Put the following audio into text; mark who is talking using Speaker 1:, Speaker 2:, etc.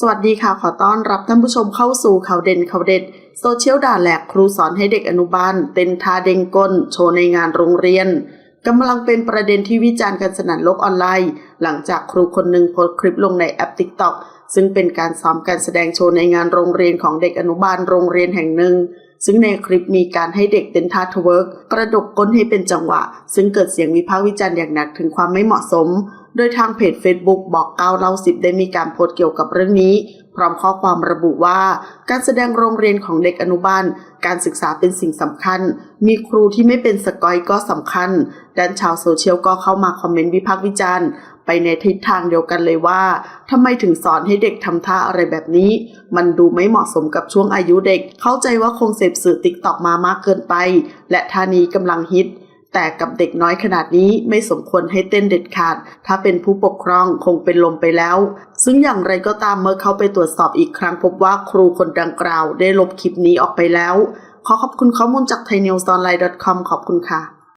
Speaker 1: สวัสดีค่ะ ขอต้อนรับท่านผู้ชมเข้าสู่ข่าวเด่นข่าวเด็ดโซเชียลด่าแหลกครูสอนให้เด็กอนุบาลเต้นท่าเด้งก้น โชว์ในงานโรงเรียนกำลังเป็นประเด็นที่วิจารณ์กันสนั่นโลกออนไลน์ หลังจากครูคนหนึ่งโพสต์คลิปลงในแอป TikTok ซึ่งเป็นการซ้อมการแสดงโชว์ในงานโรงเรียนของเด็กอนุบาลโรงเรียนแห่งหนึ่ง ซึ่งในคลิปมีการให้เด็กเต้นท่าทเวิร์กกระดกก้นให้เป็นจังหวะ ซึ่งเกิดเสียงวิพากษ์วิจารณ์อย่างหนักถึงความไม่เหมาะสม โดยทางเพจ Facebook บอกเก้าเล่าสิบได้มีการโพสต์เกี่ยวกับเรื่องนี้ พร้อมข้อความระบุว่า การแสดงโรงเรียนของเด็กอนุบาล การศึกษาเป็นสิ่งสำคัญ มีครูที่ไม่เป็นสกอยก็สำคัญด้านชาวโซเชียลก็เข้ามาคอมเมนต์วิพากษ์วิจารณ์ไปในทิศทางเดียวกันเลยว่าทำไมถึงสอนให้เด็กทำท่าอะไรแบบนี้ มันดูไม่เหมาะสมกับช่วงอายุเด็ก เข้าใจว่าคงเสพสื่อติ๊กตอกมามากเกินไป และท่านี้กำลังฮิต แต่กับเด็กน้อยขนาดนี้ไม่สมควรให้เต้นเด็ดขาด ถ้าเป็นผู้ปกครองคงเป็นลมไปแล้ว ซึ่งอย่างไรก็ตามเมื่อเขาไปตรวจสอบอีกครั้งพบว่าครูคนดังกล่าวได้ลบคลิปนี้ออกไปแล้ว ขอขอบคุณข้อมูลจาก thainews online com ขอบคุณค่ะ